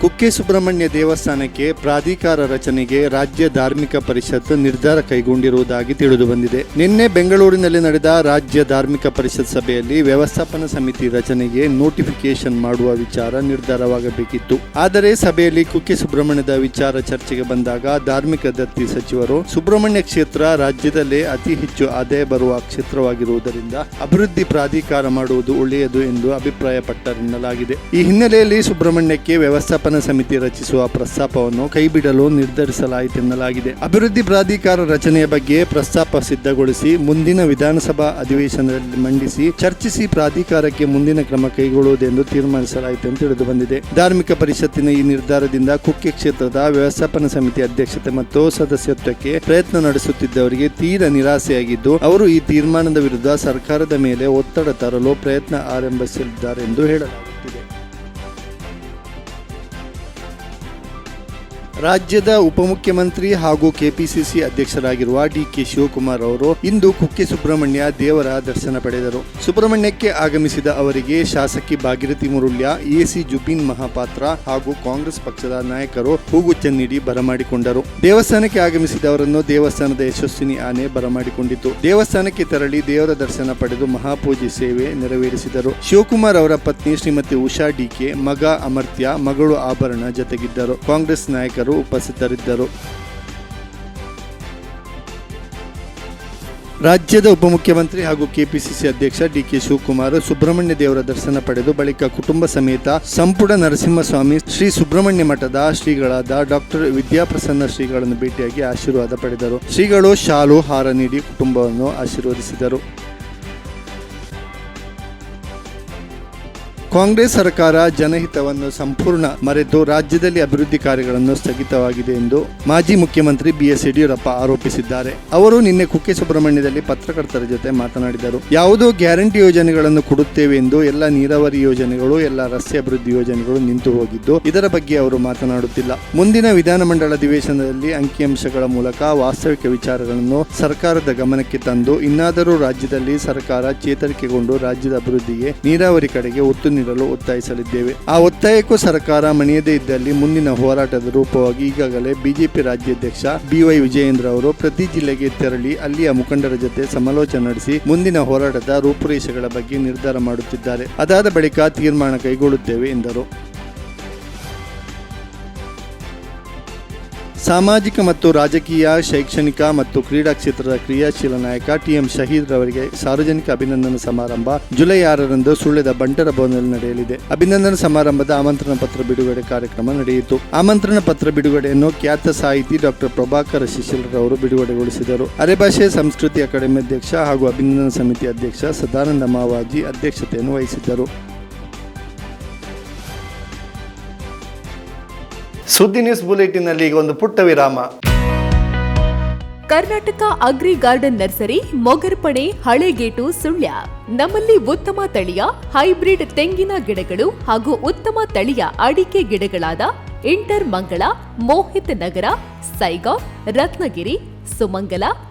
ಕುಕ್ಕೆ ಸುಬ್ರಹ್ಮಣ್ಯ ದೇವಸ್ಥಾನಕ್ಕೆ ಪ್ರಾಧಿಕಾರ ರಚನೆಗೆ ರಾಜ್ಯ ಧಾರ್ಮಿಕ ಪರಿಷತ್ ನಿರ್ಧಾರ ಕೈಗೊಂಡಿರುವುದಾಗಿ ತಿಳಿದು ಬಂದಿದೆ ನಿನ್ನೆ ಬೆಂಗಳೂರಿನಲ್ಲಿ ನಡೆದ ರಾಜ್ಯ ಧಾರ್ಮಿಕ ಪರಿಷತ್ ಸಭೆಯಲ್ಲಿ ವ್ಯವಸ್ಥಾಪನಾ ಸಮಿತಿ ರಚನೆಗೆ ನೋಟಿಫಿಕೇಶನ್ ಮಾಡುವ ವಿಚಾರ ನಿರ್ಧಾರವಾಗಬೇಕಿತ್ತು. ಆದರೆ ಸಭೆಯಲ್ಲಿ ಕುಕ್ಕೆ ಸುಬ್ರಹ್ಮಣ್ಯದ ವಿಚಾರ ಚರ್ಚೆಗೆ ಬಂದಾಗ ಧಾರ್ಮಿಕ ದತ್ತಿ ಸಚಿವರು, ಸುಬ್ರಹ್ಮಣ್ಯ ಕ್ಷೇತ್ರ ರಾಜ್ಯದಲ್ಲೇ ಅತಿ ಹೆಚ್ಚು ಆದಾಯ ಬರುವ ಕ್ಷೇತ್ರವಾಗಿರುವುದರಿಂದ ಅಭಿವೃದ್ಧಿ ಪ್ರಾಧಿಕಾರ ಮಾಡುವುದು ಒಳ್ಳೆಯದು ಎಂದು ಅಭಿಪ್ರಾಯಪಟ್ಟರೆನ್ನಲಾಗಿದೆ. ಈ ಹಿನ್ನೆಲೆಯಲ್ಲಿ ಸುಬ್ರಹ್ಮಣ್ಯಕ್ಕೆ ವ್ಯವಸ್ಥಾಪನಾ ಸಮಿತಿ ರಚಿಸುವ ಪ್ರಸ್ತಾಪವನ್ನು ಕೈಬಿಡಲು ನಿರ್ಧರಿಸಲಾಯಿತೆನ್ನಲಾಗಿದೆ ಅಭಿವೃದ್ಧಿ ಪ್ರಾಧಿಕಾರ ರಚನೆಯ ಬಗ್ಗೆ ಪ್ರಸ್ತಾಪ ಸಿದ್ಧಗೊಳಿಸಿ ಮುಂದಿನ ವಿಧಾನಸಭಾ ಅಧಿವೇಶನದಲ್ಲಿ ಮಂಡಿಸಿ ಚರ್ಚಿಸಿ ಪ್ರಾಧಿಕಾರಕ್ಕೆ ಮುಂದಿನ ಕ್ರಮ ಕೈಗೊಳ್ಳುವುದೆಂದು ತೀರ್ಮಾನಿಸಲಾಯಿತು ಎಂದು ತಿಳಿದು ಬಂದಿದೆ ಧಾರ್ಮಿಕ ಪರಿಷತ್ತಿನ ಈ ನಿರ್ಧಾರದಿಂದ ಕುಕ್ಕೆ ಕ್ಷೇತ್ರದ ವ್ಯವಸ್ಥಾಪನಾ ಸಮಿತಿ ಅಧ್ಯಕ್ಷತೆ ಮತ್ತು ಸದಸ್ಯತ್ವಕ್ಕೆ ಪ್ರಯತ್ನ ನಡೆಸುತ್ತಿದ್ದವರಿಗೆ ತೀರ ನಿರಾಸೆಯಾಗಿದ್ದು, ಅವರು ಈ ತೀರ್ಮಾನದ ವಿರುದ್ಧ ಸರ್ಕಾರದ ಮೇಲೆ ಒತ್ತಡ ತರಲು ಪ್ರಯತ್ನ ಆರಂಭಿಸಲಿದ್ದಾರೆ ಎಂದು ಹೇಳಲಾಗುತ್ತಿದೆ ರಾಜ್ಯದ ಉಪಮುಖ್ಯಮಂತ್ರಿ ಹಾಗೂ ಕೆಪಿಸಿಸಿ ಅಧ್ಯಕ್ಷರಾಗಿರುವ ಡಿಕೆ ಶಿವಕುಮಾರ್ ಅವರು ಇಂದು ಕುಕ್ಕೆ ಸುಬ್ರಹ್ಮಣ್ಯ ದೇವರ ದರ್ಶನ ಪಡೆದರು. ಸುಬ್ರಹ್ಮಣ್ಯಕ್ಕೆ ಆಗಮಿಸಿದ ಅವರಿಗೆ ಶಾಸಕಿ ಭಾಗೀರಥಿ ಮುರುಳ್ಯ, ಎಸಿ ಜುಬಿನ್ ಮಹಾಪಾತ್ರ ಹಾಗೂ ಕಾಂಗ್ರೆಸ್ ಪಕ್ಷದ ನಾಯಕರು ಹೂಗುಚ್ಚ ನೀಡಿ ಬರಮಾಡಿಕೊಂಡರು. ದೇವಸ್ಥಾನಕ್ಕೆ ಆಗಮಿಸಿದವರನ್ನು ದೇವಸ್ಥಾನದ ಯಶಸ್ವಿನಿ ಆನೆ ಬರಮಾಡಿಕೊಂಡಿತು ದೇವಸ್ಥಾನಕ್ಕೆ ತೆರಳಿ ದೇವರ ದರ್ಶನ ಪಡೆದು ಮಹಾಪೂಜೆ ಸೇವೆ ನೆರವೇರಿಸಿದರು. ಶಿವಕುಮಾರ್ ಅವರ ಪತ್ನಿ ಶ್ರೀಮತಿ ಉಷಾ ಡಿಕೆ ಮಗ ಅಮರ್ತ್ಯ, ಮಗಳು ಆಭರಣ ಜತೆಗಿದ್ದರು. ಕಾಂಗ್ರೆಸ್ ನಾಯಕರು ಉಪಸ್ಥಿತರಿದ್ದರು. ರಾಜ್ಯದ ಉಪಮುಖ್ಯಮಂತ್ರಿ ಹಾಗೂ ಕೆಪಿಸಿಸಿ ಅಧ್ಯಕ್ಷ ಡಿಕೆ ಶಿವಕುಮಾರ್ ಸುಬ್ರಹ್ಮಣ್ಯ ದೇವರ ದರ್ಶನ ಪಡೆದು ಬಳಿಕ ಕುಟುಂಬ ಸಮೇತ ಸಂಪುಟ ನರಸಿಂಹಸ್ವಾಮಿ ಶ್ರೀ ಸುಬ್ರಹ್ಮಣ್ಯ ಮಠದ ಶ್ರೀಗಳಾದ ಡಾಕ್ಟರ್ ವಿದ್ಯಾಪ್ರಸನ್ನ ಶ್ರೀಗಳನ್ನು ಭೇಟಿಯಾಗಿ ಆಶೀರ್ವಾದ ಪಡೆದರು. ಶ್ರೀಗಳು ಶಾಲು, ಹಾರ ನೀಡಿ ಕುಟುಂಬವನ್ನು ಆಶೀರ್ವದಿಸಿದರು. ಕಾಂಗ್ರೆಸ್ ಸರ್ಕಾರ ಜನಹಿತವನ್ನು ಸಂಪೂರ್ಣ ಮರೆತು ರಾಜ್ಯದಲ್ಲಿ ಅಭಿವೃದ್ಧಿ ಕಾರ್ಯಗಳನ್ನು ಸ್ಥಗಿತವಾಗಿದೆ ಎಂದು ಮಾಜಿ ಮುಖ್ಯಮಂತ್ರಿ ಬಿಎಸ್ ಯಡಿಯೂರಪ್ಪ ಆರೋಪಿಸಿದ್ದಾರೆ. ಅವರು ನಿನ್ನೆ ಕುಕ್ಕೆ ಸುಬ್ರಹ್ಮಣ್ಯದಲ್ಲಿ ಪತ್ರಕರ್ತರ ಜೊತೆ ಮಾತನಾಡಿದರು. ಯಾವುದೋ ಗ್ಯಾರಂಟಿ ಯೋಜನೆಗಳನ್ನು ಕೊಡುತ್ತೇವೆ ಎಂದು ಎಲ್ಲ ನೀರಾವರಿ ಯೋಜನೆಗಳು, ಎಲ್ಲ ರಸ್ತೆ ಅಭಿವೃದ್ಧಿ ಯೋಜನೆಗಳು ನಿಂತು ಹೋಗಿದ್ದು, ಇದರ ಬಗ್ಗೆ ಅವರು ಮಾತನಾಡುತ್ತಿಲ್ಲ. ಮುಂದಿನ ವಿಧಾನಮಂಡಲ ಅಧಿವೇಶನದಲ್ಲಿ ಅಂಕಿಅಂಶಗಳ ಮೂಲಕ ವಾಸ್ತವಿಕ ವಿಚಾರಗಳನ್ನು ಸರ್ಕಾರದ ಗಮನಕ್ಕೆ ತಂದು, ಇನ್ನಾದರೂ ರಾಜ್ಯದಲ್ಲಿ ಸರ್ಕಾರ ಚೇತರಿಕೆಗೊಂಡು ರಾಜ್ಯದ ಅಭಿವೃದ್ಧಿಗೆ ನೀರಾವರಿ ಕಡೆಗೆ ಒತ್ತು ನೀಡಲು ಒತ್ತಾಯಿಸಲಿದ್ದೇವೆ. ಆ ಒತ್ತಾಯಕ್ಕೂ ಸರ್ಕಾರ ಮಣಿಯದೇ ಇದ್ದಲ್ಲಿ ಮುಂದಿನ ಹೋರಾಟದ ರೂಪವಾಗಿ ಈಗಾಗಲೇ ಬಿಜೆಪಿ ರಾಜ್ಯಾಧ್ಯಕ್ಷ ಬಿವೈ ವಿಜಯೇಂದ್ರ ಅವರು ಪ್ರತಿ ಜಿಲ್ಲೆಗೆ ತೆರಳಿ ಅಲ್ಲಿಯ ಮುಖಂಡರ ಜೊತೆ ಸಮಾಲೋಚನೆ ನಡೆಸಿ ಮುಂದಿನ ಹೋರಾಟದ ರೂಪುರೇಷೆಗಳ ಬಗ್ಗೆ ನಿರ್ಧಾರ ಮಾಡುತ್ತಿದ್ದಾರೆ. ಅದಾದ ಬಳಿಕ ತೀರ್ಮಾನ ಕೈಗೊಳ್ಳುತ್ತೇವೆ ಎಂದರು. ಸಾಮಾಜಿಕ ಮತ್ತು ರಾಜಕೀಯ, ಶೈಕ್ಷಣಿಕ ಮತ್ತು ಕ್ರೀಡಾ ಕ್ಷೇತ್ರದ ಕ್ರಿಯಾಶೀಲ ನಾಯಕ ಟಿಎಂ ಶಹೀದ್ ರವರಿಗೆ ಸಾರ್ವಜನಿಕ ಅಭಿನಂದನಾ ಸಮಾರಂಭ ಜುಲೈ ಆರರಂದು ಸುಳ್ಯದ ಬಂಟರ ಭವನದಲ್ಲಿ ನಡೆಯಲಿದೆ. ಅಭಿನಂದನಾ ಸಮಾರಂಭದ ಆಮಂತ್ರಣ ಪತ್ರ ಬಿಡುಗಡೆ ಕಾರ್ಯಕ್ರಮ ನಡೆಯಿತು. ಆಮಂತ್ರಣ ಪತ್ರ ಬಿಡುಗಡೆಯನ್ನು ಖ್ಯಾತ ಸಾಹಿತಿ ಡಾಕ್ಟರ್ ಪ್ರಭಾಕರ ಶಿಶಿಲರವರು ಬಿಡುಗಡೆಗೊಳಿಸಿದರು. ಅರೆಭಾಷೆ ಸಂಸ್ಕೃತಿ ಅಕಾಡೆಮಿ ಅಧ್ಯಕ್ಷ ಹಾಗೂ ಅಭಿನಂದನಾ ಸಮಿತಿ ಅಧ್ಯಕ್ಷ ಸದಾನಂದ ಮಾವಾಜಿ ಅಧ್ಯಕ್ಷತೆಯನ್ನು ವಹಿಸಿದ್ದರು. ಸುದ್ದಿ ನ್ಯೂಸ್ ಬುಲೆಟಿನ್ನಲ್ಲಿ ಈಗ ಒಂದು ಪುಟ್ಟ ವಿರಾಮ. Karnataka agri garden nursery Mogarpane Halegate, Sullia. ನಮ್ಮಲ್ಲಿ ಉತ್ತಮ ತಳಿಯ, ಹೈಬ್ರಿಡ್ ತೆಂಗಿನ ಗಿಡಗಳು ಹಾಗೂ ಉತ್ತಮ ತಳಿಯ ಅಡಿಕೆ ಗಿಡಗಳಾದ ಇಂಟರ್ ಮಂಗಳ, ಮೋಹಿತ್ ನಗರ ಸೈಗಾವ್ ರತ್ನಗಿರಿ, ಸುಮಂಗಲ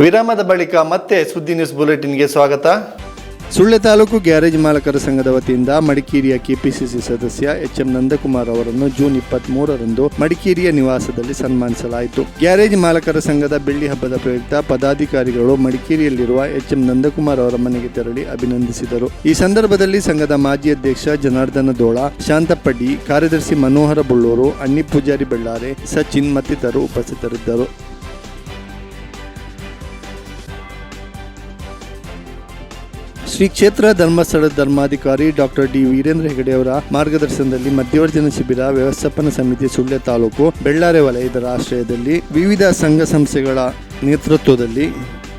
ವಿರಾಮದ ಬಳಿಕ ಮತ್ತೆ ಸುದ್ದಿ ನ್ಯೂಸ್ ಬುಲೆಟಿನ್ಗೆ ಸ್ವಾಗತ. ಸುಳ್ಳೆ ತಾಲೂಕು ಗ್ಯಾರೇಜ್ ಮಾಲಕರ ಸಂಘದ ವತಿಯಿಂದ ಮಡಿಕೇರಿಯ ಕೆಪಿಸಿಸಿ ಸದಸ್ಯ ಎಚ್ ಎಂ ನಂದಕುಮಾರ್ ಅವರನ್ನು ಜೂನ್ ಇಪ್ಪತ್ತ್ ಮೂರರಂದು ಮಡಿಕೇರಿಯ ನಿವಾಸದಲ್ಲಿ ಸನ್ಮಾನಿಸಲಾಯಿತು. ಗ್ಯಾರೇಜ್ ಮಾಲಕರ ಸಂಘದ ಬೆಳ್ಳಿ ಹಬ್ಬದ ಪ್ರಯುಕ್ತ ಪದಾಧಿಕಾರಿಗಳು ಮಡಿಕೇರಿಯಲ್ಲಿರುವ ಎಚ್ ಎಂ ನಂದಕುಮಾರ್ ಅವರ ಮನೆಗೆ ತೆರಳಿ ಅಭಿನಂದಿಸಿದರು. ಈ ಸಂದರ್ಭದಲ್ಲಿ ಸಂಘದ ಮಾಜಿ ಅಧ್ಯಕ್ಷ ಜನಾರ್ದನ ದೋಳ, ಶಾಂತಪ್ಪಡ್ಡಿ, ಕಾರ್ಯದರ್ಶಿ ಮನೋಹರ ಬುಳ್ಳೂರು ಅಣ್ಣಿ ಪೂಜಾರಿ ಬೆಳ್ಳಾರೆ, ಸಚಿನ್ ಮತ್ತಿತರರು ಉಪಸ್ಥಿತರಿದ್ದರು. ಶ್ರೀ ಕ್ಷೇತ್ರ ಧರ್ಮಸ್ಥಳ ಧರ್ಮಾಧಿಕಾರಿ ಡಾಕ್ಟರ್ ಡಿ ವೀರೇಂದ್ರ ಹೆಗಡೆ ಅವರ ಮಾರ್ಗದರ್ಶನದಲ್ಲಿ ಮಧ್ಯವರ್ಜನ ಶಿಬಿರ ವ್ಯವಸ್ಥಾಪನಾ ಸಮಿತಿ ಸುಳ್ಯ ತಾಲೂಕು ಬೆಳ್ಳಾರೆ ವಲಯದ ಆಶ್ರಯದಲ್ಲಿ ವಿವಿಧ ಸಂಘ ಸಂಸ್ಥೆಗಳ ನೇತೃತ್ವದಲ್ಲಿ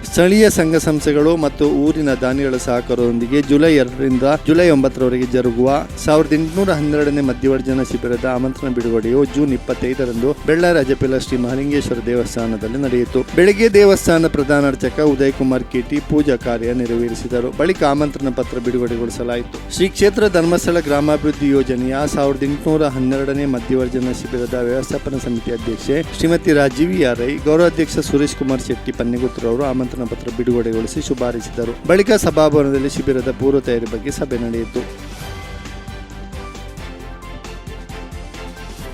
ಸ್ಥಳೀಯ ಸಂಘ ಸಂಸ್ಥೆಗಳು ಮತ್ತು ಊರಿನ ದಾನಿಗಳ ಸಹಕಾರದೊಂದಿಗೆ ಜುಲೈ ಎರಡರಿಂದ ಜುಲೈ ಒಂಬತ್ತರವರೆಗೆ ಜರುಗುವ ಸಾವಿರದ ಎಂಟುನೂರ ಹನ್ನೆರಡನೇ ಮಧ್ಯವರ್ಜನ ಶಿಬಿರದ ಆಮಂತ್ರಣ ಬಿಡುಗಡೆಯು ಜೂನ್ ಇಪ್ಪತ್ತೈದರಂದು ಬೆಳ್ಳಾರಿ ಅಜಪಿಲ ಶ್ರೀ ಮಹಲಿಂಗೇಶ್ವರ ದೇವಸ್ಥಾನದಲ್ಲಿ ನಡೆಯಿತು. ಬೆಳಗ್ಗೆ ದೇವಸ್ಥಾನ ಪ್ರಧಾನ ಅರ್ಚಕ ಉದಯ್ ಕುಮಾರ್ ಕೆಟಿ ಪೂಜಾ ಕಾರ್ಯ ನೆರವೇರಿಸಿದರು. ಬಳಿಕ ಆಮಂತ್ರಣ ಪತ್ರ ಬಿಡುಗಡೆಗೊಳಿಸಲಾಯಿತು. ಶ್ರೀ ಕ್ಷೇತ್ರ ಧರ್ಮಸ್ಥಳ ಗ್ರಾಮಾಭಿವೃದ್ಧಿ ಯೋಜನೆಯ ಸಾವಿರದ ಎಂಟುನೂರ ಹನ್ನೆರಡನೇ ಮಧ್ಯವರ್ಜನ ಶಿಬಿರದ ವ್ಯವಸ್ಥಾಪನಾ ಸಮಿತಿ ಅಧ್ಯಕ್ಷೆ ಶ್ರೀಮತಿ ರಾಜೀವಿ ಐ, ಗೌರವಾಧ್ಯಕ್ಷ ಸುರೇಶ್ ಕುಮಾರ್ ಶೆಟ್ಟಿ ಪನ್ನಿಗುತ್ರವರು ಆಮಂತ್ರಣ ಪತ್ರ ಬಿಡುಗಡೆಗೊಳಿಸಿ ಶುಭಾರಿಸಿದರು. ಬಳಿಕ ಸಭಾಭವನದಲ್ಲಿ ಶಿಬಿರದ ಪೂರ್ವ ತಯಾರಿ ಬಗ್ಗೆ ಸಭೆ ನಡೆಯಿತು.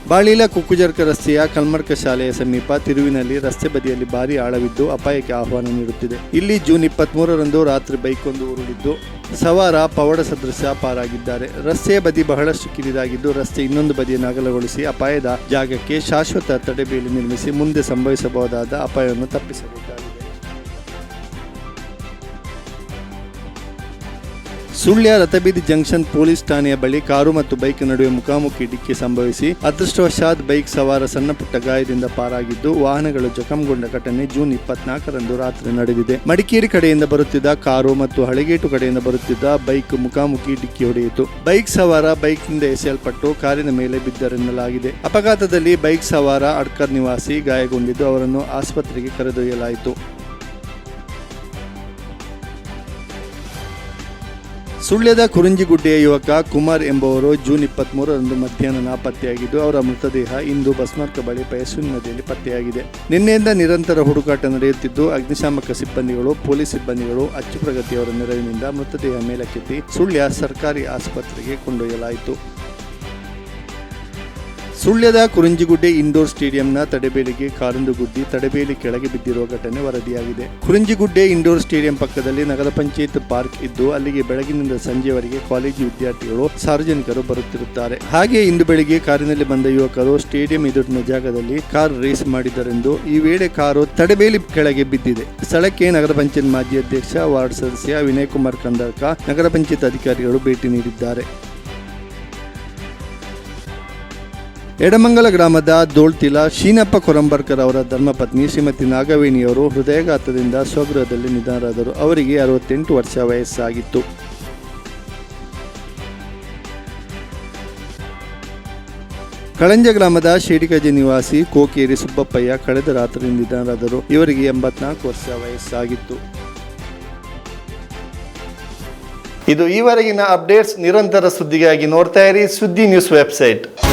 ಬಾಳಿಲ ಕುಕ್ಕುಜರ್ಕ ರಸ್ತೆಯ ಕಲ್ಮರ್ಕ ಶಾಲೆಯ ಸಮೀಪ ತಿರುವಿನಲ್ಲಿ ರಸ್ತೆ ಬದಿಯಲ್ಲಿ ಭಾರಿ ಆಳವಿದ್ದು ಅಪಾಯಕ್ಕೆ ಆಹ್ವಾನ ನೀಡುತ್ತಿದೆ. ಇಲ್ಲಿ ಜೂನ್ ಇಪ್ಪತ್ಮೂರರಂದು ರಾತ್ರಿ ಬೈಕ್ ಒಂದು ಉರುಳಿದ್ದು, ಸವಾರ ಪವಡ ಸದೃಶ ಪಾರಾಗಿದ್ದಾರೆ. ರಸ್ತೆಯ ಬದಿ ಬಹಳಷ್ಟು ಕಿರಿದಾಗಿದ್ದು, ರಸ್ತೆ ಇನ್ನೊಂದು ಬದಿಯನ್ನು ಅಗಲಗೊಳಿಸಿ ಅಪಾಯದ ಜಾಗಕ್ಕೆ ಶಾಶ್ವತ ತಡೆಬೇಲಿ ನಿರ್ಮಿಸಿ ಮುಂದೆ ಸಂಭವಿಸಬಹುದಾದ ಅಪಾಯವನ್ನು ತಪ್ಪಿಸಬೇಕಾಗಿದೆ. ಸುಳ್ಯ ರಥಬೀದಿ ಜಂಕ್ಷನ್ ಪೊಲೀಸ್ ಠಾಣೆಯ ಬಳಿ ಕಾರು ಮತ್ತು ಬೈಕ್ ನಡುವೆ ಮುಖಾಮುಖಿ ಡಿಕ್ಕಿ ಸಂಭವಿಸಿ ಅದೃಷ್ಟವಶಾತ್ ಬೈಕ್ ಸವಾರ ಸಣ್ಣಪುಟ್ಟ ಗಾಯದಿಂದ ಪಾರಾಗಿದ್ದು ವಾಹನಗಳು ಜಖಂಗೊಂಡ ಘಟನೆ ಜೂನ್ ಇಪ್ಪತ್ನಾಲ್ಕರಂದು ರಾತ್ರಿ ನಡೆದಿದೆ. ಮಡಿಕೇರಿ ಕಡೆಯಿಂದ ಬರುತ್ತಿದ್ದ ಕಾರು ಮತ್ತು ಹಳಗೇಟು ಕಡೆಯಿಂದ ಬರುತ್ತಿದ್ದ ಬೈಕ್ ಮುಖಾಮುಖಿ ಡಿಕ್ಕಿ ಹೊಡೆಯಿತು. ಬೈಕ್ ಸವಾರ ಬೈಕ್ನಿಂದ ಎಸೆಯಲ್ಪಟ್ಟು ಕಾರಿನ ಮೇಲೆ ಬಿದ್ದರೆನ್ನಲಾಗಿದೆ. ಅಪಘಾತದಲ್ಲಿ ಬೈಕ್ ಸವಾರ ಅಡ್ಕರ್ ನಿವಾಸಿ ಗಾಯಗೊಂಡಿದ್ದು ಅವರನ್ನು ಆಸ್ಪತ್ರೆಗೆ ಕರೆದೊಯ್ಯಲಾಯಿತು. ಸುಳ್ಯದ ಕುರಿಂಜಿಗುಡ್ಡೆಯ ಯುವಕ ಕುಮಾರ್ ಎಂಬುವರು ಜೂನ್ ಇಪ್ಪತ್ಮೂರರಂದು ಮಧ್ಯಾಹ್ನ ನಾಪತ್ತೆಯಾಗಿದ್ದು, ಅವರ ಮೃತದೇಹ ಇಂದು ಬಸ್ಮಾರ್ಕ ಬಳಿ ಪಯಸ್ವಿನಿ ನದಿಯಲ್ಲಿ ಪತ್ತೆಯಾಗಿದೆ. ನಿನ್ನೆಯಿಂದ ನಿರಂತರ ಹುಡುಕಾಟ ನಡೆಯುತ್ತಿದ್ದು, ಅಗ್ನಿಶಾಮಕ ಸಿಬ್ಬಂದಿಗಳು, ಪೊಲೀಸ್ ಸಿಬ್ಬಂದಿಗಳು ಅಚ್ಚು ಪ್ರಗತಿಯವರ ನೆರವಿನಿಂದ ಮೃತದೇಹ ಮೇಲಕ್ಕೆತ್ತಿ ಸುಳ್ಯ ಸರ್ಕಾರಿ ಆಸ್ಪತ್ರೆಗೆ ಕೊಂಡೊಯ್ಯಲಾಯಿತು. ಸುಳ್ಯದ ಕುರಿಂಜಿಗುಡ್ಡೆ ಇಂಡೋರ್ ಸ್ಟೇಡಿಯಂನ ತಡೆಬೇಲಿಗೆ ಕಾರೊಂದು ಗುದ್ದಿ ತಡೆಬೇಲಿ ಕೆಳಗೆ ಬಿದ್ದಿರುವ ಘಟನೆ ವರದಿಯಾಗಿದೆ. ಕುರಿಂಜಿಗುಡ್ಡೆ ಇಂಡೋರ್ ಸ್ಟೇಡಿಯಂ ಪಕ್ಕದಲ್ಲಿ ನಗರ ಪಂಚಾಯತ್ ಪಾರ್ಕ್ ಇದ್ದು, ಅಲ್ಲಿಗೆ ಬೆಳಗಿನಿಂದ ಸಂಜೆವರೆಗೆ ಕಾಲೇಜು ವಿದ್ಯಾರ್ಥಿಗಳು, ಸಾರ್ವಜನಿಕರು ಬರುತ್ತಿರುತ್ತಾರೆ. ಹಾಗೆ ಇಂದು ಬೆಳಿಗ್ಗೆ ಕಾರಿನಲ್ಲಿ ಬಂದ ಯುವಕರು ಸ್ಟೇಡಿಯಂ ಎದುರಿನ ಜಾಗದಲ್ಲಿ ಕಾರ್ ರೇಸ್ ಮಾಡಿದರೆಂದು ಈ ವೇಳೆ ಕಾರು ತಡೆಬೇಲಿ ಕೆಳಗೆ ಬಿದ್ದಿದೆ. ಸ್ಥಳಕ್ಕೆ ನಗರ ಪಂಚಾಯತ್ ಮಾಜಿ ಅಧ್ಯಕ್ಷ, ವಾರ್ಡ್ ಸದಸ್ಯ ವಿನಯ್ ಕುಮಾರ್ ಕಂದರ್ಕ ನಗರ ಪಂಚಾಯತ್ ಅಧಿಕಾರಿಗಳು ಭೇಟಿ ನೀಡಿದ್ದಾರೆ. ಎಡಮಂಗಲ ಗ್ರಾಮದ ದೋಳ್ತಿಲ ಶೀನಪ್ಪ ಕೊರಂಬರ್ಕರ್ ಅವರ ಧರ್ಮಪತ್ನಿ ಶ್ರೀಮತಿ ನಾಗವೇಣಿಯವರು ಹೃದಯಾಘಾತದಿಂದ ಸ್ವಗೃಹದಲ್ಲಿ ನಿಧನರಾದರು. ಅವರಿಗೆ ಅರವತ್ತೆಂಟು ವರ್ಷ ವಯಸ್ಸಾಗಿತ್ತು. ಕಳಂಜ ಗ್ರಾಮದ ಶೇಡಿಕಜಿ ನಿವಾಸಿ ಕೋಕೇರಿ ಸುಬ್ಬಪ್ಪಯ್ಯ ಕಳೆದ ರಾತ್ರಿ ನಿಧನರಾದರು. ಇವರಿಗೆ ಎಂಬತ್ನಾಲ್ಕು ವರ್ಷ ವಯಸ್ಸಾಗಿತ್ತು. ಇದು ಈವರೆಗಿನ ಅಪ್ಡೇಟ್ಸ್ ನಿರಂತರ ಸುದ್ದಿಗಾಗಿ ನೋಡ್ತಾ ಇರಿ ಸುದ್ದಿ ನ್ಯೂಸ್ ವೆಬ್ಸೈಟ್.